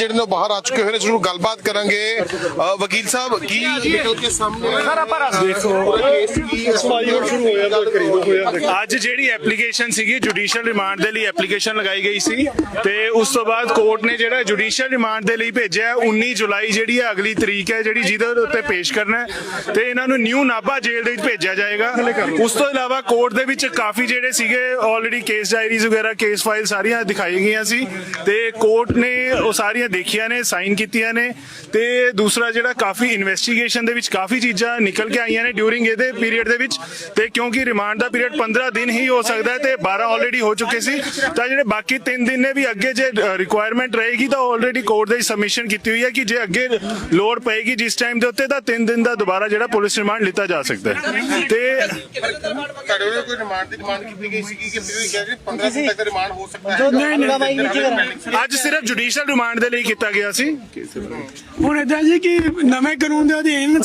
ਜਿਹੜੇ ਨੇ ਬਾਹਰ ਆ ਚੁੱਕੇ ਹੋਏ ਨੇ ਜ਼ਰੂਰ ਗੱਲਬਾਤ ਕਰਾਂਗੇ। ਵਕੀਲ ਸਾਹਿਬ ਕੀ ਨਿਕਲ ਕੇ ਸਾਹਮਣੇ ਸਰ ਆਪਾਂ ਅੱਜ ਜਿਹੜੀ ਐਪਲੀਕੇਸ਼ਨ ਸੀਗੀ ਜੁਡੀਸ਼ੀਅਲ ਰਿਮਾਂਡ ਦੇ ਲਈ ਐਪਲੀਕੇਸ਼ਨ ਲਗਾਈ ਗਈ ਸੀ ਤੇ ਉਸ ਤੋਂ ਬਾਅਦ ਕੋਰਟ ਨੇ ਜਿਹੜਾ ਜੁਡੀਸ਼ੀਅਲ ਰਿਮਾਂਡ ਦੇ ਲਈ ਭੇਜਿਆ 19 ਜੁਲਾਈ ਜਿਹੜੀ ਹੈ ਅਗਲੀ ਤਰੀਕ ਹੈ ਜਿਹੜੀ ਜਿਹਦੇ ਉੱਤੇ ਪੇਸ਼ ਕਰਨਾ ਹੈ ਤੇ ਇਹਨਾਂ ਨੂੰ ਨਿਊ ਨਾਭਾ ਜੇਲ੍ਹ ਦੇ ਵਿੱਚ ਭੇਜਿਆ ਜਾਏਗਾ। ਉਸ ਤੋਂ ਇਲਾਵਾ ਕੋਰਟ ਦੇ ਵਿੱਚ ਕਾਫੀ ਜਿਹੜੇ ਸੀਗੇ ਆਲਰੇਡੀ ਕੇਸ ਡਾਇਰੀਜ਼ ਵਗੈਰਾ ਕੇਸ ਫਾਈਲ ਸਾਰੀਆਂ ਦਿਖਾਈ ਗਈਆਂ ਸੀ ਤੇ ਕੋਰਟ ਨੇ ਉਹ ਸਾਰੀਆਂ ਦੇਖੀਆਂ ਨੇ ਸਾਈਨ ਕੀਤੀਆਂ ਨੇ ਤੇ ਦੂਸਰਾ ਜਿਹੜਾ ਕਾਫੀ ਇਨਵੈਸਟੀਗੇਸ਼ਨ ਦੇ ਵਿੱਚ ਕਾਫੀ ਚੀਜ਼ਾਂ ਨਿਕਲ ਕੇ ਆਈਆਂ ਨੇ ਡਿਊਰਿੰਗ ਇਹਦੇ ਪੀਰੀਅਡ ਦੇ ਵਿੱਚ ਤੇ ਕਿਉਂਕਿ ਰਿਮਾਂਡ ਦਾ ਪੀਰੀਅਡ 15 ਦਿਨ ਹੀ ਹੋ ਸਕਦਾ ਹੈ ਤੇ 12 ਆਲਰੇਡੀ ਹੋ ਚੁੱਕੇ ਸੀ ਤਾਂ ਜਿਹੜੇ ਬਾਕੀ 3 ਦਿਨ ਨੇ ਵੀ ਅੱਗੇ ਜੇ ਰਿਕੁਆਇਰਮੈਂਟ ਰਹੇਗੀ ਤਾਂ ਆਲਰੇਡੀ ਕੋਰਟ ਦੇ ਸਬਮਿਸ਼ਨ ਕੀਤੀ ਹੋਈ ਹੈ ਕਿ ਜੇ ਅੱਗੇ ਲੋੜ ਪਏਗੀ ਜਿਸ ਟਾਈਮ ਦੇ ਉੱਤੇ ਤਾਂ 3 ਦਿਨ ਦਾ ਦੁਬਾਰਾ ਜਿਹੜਾ ਪੁਲਿਸ ਰਿਮਾਂਡ ਲਿੱਤਾ ਜਾ ਸਕਦਾ ਹੈ। ਤੇ ਤੁਹਾਡੇ ਕੋਈ ਰਿਮਾਂਡ ਦੀ ਡਿਮਾਂਡ ਕੀਤੀ ਗਈ ਸੀ? ਕਿ ਤੁਸੀਂ ਕਿਹਾ ਕਿ 15 ਦਿਨ ਤੱਕ ਰਿਮਾਂਡ ਹੋ ਸਕਦਾ ਹੈ? ਅੱਜ ਸਿਰਫ ਜੁਡੀਸ਼ੀਅਲ ਰਿਮਾਂਡ ਦੇ ਲਈ ਕੀਤਾ ਗਿਆ ਸੀ? ਹੁਣ ਇਦਾਂ ਜੀ ਕਿ ਨਵੇਂ ਕਾਨੂੰਨ ਦੇ ਅਧੀਨ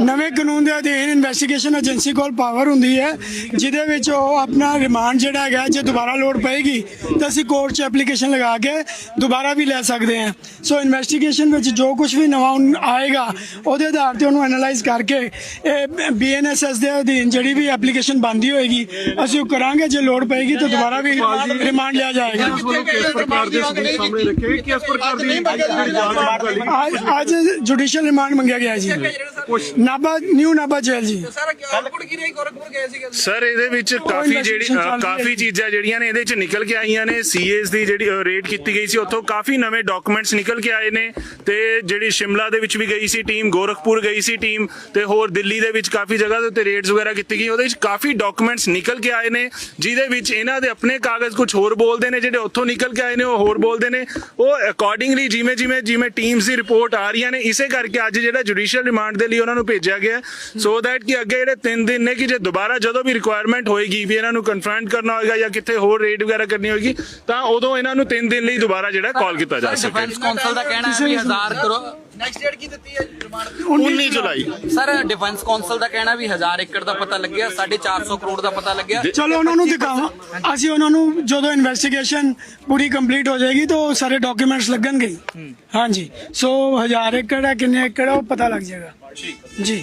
ਨਵੇਂ ਕਾਨੂੰਨ ਦੇ ਅਧੀਨ ਇਨਵੈਸਟੀਗੇਸ਼ਨ ਏਜੰਸੀ ਕੋਲ ਪਾਵਰ ਹੁੰਦੀ ਹੈ ਜਿਹਦੇ ਵਿੱਚ ਉਹ ਆਪਣਾ ਰਿਮਾਂਡ ਜਿਹੜਾ ਹੈਗਾ ਜੇ ਦੁਬਾਰਾ ਲੋੜ ਪਏਗੀ ਤਾਂ ਅਸੀਂ ਕੋਰਟ 'ਚ ਐਪਲੀਕੇਸ਼ਨ ਲਗਾ ਕੇ ਦੁਬਾਰਾ ਵੀ ਲੈ ਸਕਦੇ ਹਾਂ। ਸੋ ਇਨਵੈਸਟੀਗੇਸ਼ਨ ਵਿੱਚ ਜੋ ਕੁਝ ਵੀ ਨਵਾਂ ਆਏਗਾ ਉਹਦੇ ਆਧਾਰ ਤੇ ਉਹਨੂੰ ਐਨਾਲਾਈਜ਼ ਕਰਕੇ ਇਹ ਬੀਐਨਐਸਐਸ ਦੇ ਅਧੀਨ ਜਿਹੜੀ ਵੀ ਐਪਲੀਕੇਸ਼ਨ ਬੰਦੀ ਹੋਏਗੀ ਅਸੀਂ ਉਹ ਕਰਾਂਗੇ। ਜੇ ਲੋੜ ਪਏਗੀ ਤਾਂ ਦੁਬਾਰਾ ਵੀ ਰਿਮਾਂਡ ਲਿਆ ਜਾਏਗਾ। ਅੱਜ ਅੱਜ ਜੁਡੀਸ਼ੀਅਲ ਰਿਮਾਂਡ ਮੰਗਿਆ ਗਿਆ ਜੀ। ਨਾਭਾ ਨਿਊ ਨਾਭਾ ਜੇਲ੍ਹ ਜੀ। ਸਾਰਾ ਇਹਦੇ ਵਿੱਚ ਕਾਫੀ ਜਿਹੜੀ ਕਾਫੀ। ਚੀਜ਼ਾਂ ਜਿਹੜੀਆਂ ਨੇ ਇਹਦੇ ਚ ਨਿਕਲ ਕੇ ਆਈਆਂ ਨੇ। ਸੀਏਸ ਦੀ ਜਿਹੜੀ ਰੇਡ ਕੀਤੀ ਗਈ ਸੀ ਉੱਥੋਂ ਕਾਫੀ ਨਵੇਂ ਡਾਕੂਮੈਂਟਸ ਨਿਕਲ ਕੇ ਆਏ ਨੇ ਤੇ ਜਿਹੜੀ ਸ਼ਿਮਲਾ ਦੇ ਵਿੱਚ ਵੀ ਗਈ ਸੀ ਟੀਮ ਗੋਰਖਪੁਰ ਗਈ ਸੀ ਟੀਮ ਤੇ ਹੋਰ ਦਿੱਲੀ ਦੇ ਵਿੱਚ ਕਾਫੀ ਜਗ੍ਹਾ ਦੇ ਉੱਤੇ ਰੇਡਸ ਵਗੈਰਾ ਕੀਤੀ ਗਈ। ਉਹਦੇ ਵਿੱਚ ਕਾਫੀ ਡਾਕੂਮੈਂਟਸ ਨਿਕਲ ਕੇ ਆਏ ਨੇ ਜਿਹਦੇ ਵਿੱਚ ਇਹਨਾਂ ਦੇ ਆਪਣੇ ਕਾਗਜ਼ ਕੁਝ ਹੋਰ ਬੋਲਦੇ ਨੇ ਜਿਹੜੇ ਉੱਥੋਂ ਨਿਕਲ ਕੇ ਆਏ ਨੇ ਉਹ ਹੋਰ ਬੋਲਦੇ ਨੇ। ਉਹ ਅਕੋਰਡਿੰਗਲੀ ਜਿਵੇਂ ਜਿਵੇਂ ਜਿਵੇਂ ਟੀਮਸ ਦੀ ਰਿਪੋਰਟ ਆ ਰਹੀਆਂ ਨੇ, ਇਸੇ ਕਰਕੇ ਅੱਜ ਜਿਹੜਾ ਜੁਡੀਸ਼ੀਅਲ ਰਿਮਾਂਡ ਦੇ ਲਈ ਉਹਨਾਂ ਨੂੰ ਭੇਜਿਆ ਗਿਆ ਸੋ ਦੈਟ ਕਿ ਅੱਗੇ ਜਿਹੜੇ 3 ਦਿਨ ਨੇ ਕਿ ਜੇ ਦੁਬਾਰਾ ਜਦੋਂ ਵੀ ਰਿਕੁਆਇਰਮੈਂਟ ਹੋਏਗੀ ਵੀ ਇਹਨਾਂ ਨੂੰ ਕਨਫਰੰਟ ਕਰਨਾ ਹੋਏਗਾ ਜਾਂ ਕਿਤੇ ਹੋਰ ਰੇਡ ਵਗੈਰਾ ਕਰਨੀ ਹੋਏਗੀ, ਤਾਂ ਉਦੋਂ ਇਹਨਾਂ ਨੂੰ 3 ਦਿਨ ਲਈ ਦੁਬਾਰਾ ਜਿਹੜਾ ਕਾਲ ਕੀਤਾ ਜਾ ਸਕੇ। ਡਿਫੈਂਸ ਕੌਂਸਲ ਦਾ ਕਹਿਣਾ ਹੈ ਵੀ 1000 ਕਰੋੜ ਨੈਕਸਟ ਡੇਟ ਕੀ ਦਿੱਤੀ ਹੈ ਰਿਮਾਂਡ ਦੀ 19 ਜੁਲਾਈ। ਸਰ ਡਿਫੈਂਸ ਕੌਂਸਲ ਦਾ ਕਹਿਣਾ ਵੀ 1000 ਏਕੜ ਦਾ ਪਤਾ ਲੱਗਿਆ 450 ਕਰੋੜ ਦਾ ਪਤਾ ਲੱਗਿਆ। ਚਲੋ ਉਹਨਾਂ ਨੂੰ ਦਿਖਾਵਾਂ। ਅਸੀਂ ਉਹਨਾਂ ਨੂੰ ਜਦੋਂ ਇਨਵੈਸਟੀਗੇਸ਼ਨ ਪੂਰੀ ਕੰਪਲੀਟ ਹੋ ਜਾਏਗੀ ਤਾਂ ਸਾਰੇ ਡਾਕੂਮੈਂਟਸ ਲੱਗਣਗੇ। ਹਾਂਜੀ। ਸੋ ਹਜ਼ਾਰ ਏਕੜ ਹੈ ਕਿੰਨੇ ਏਕੜ ਉਹ ਪਤਾ ਲੱਗ ਜਾਏਗਾ। ਜੀ।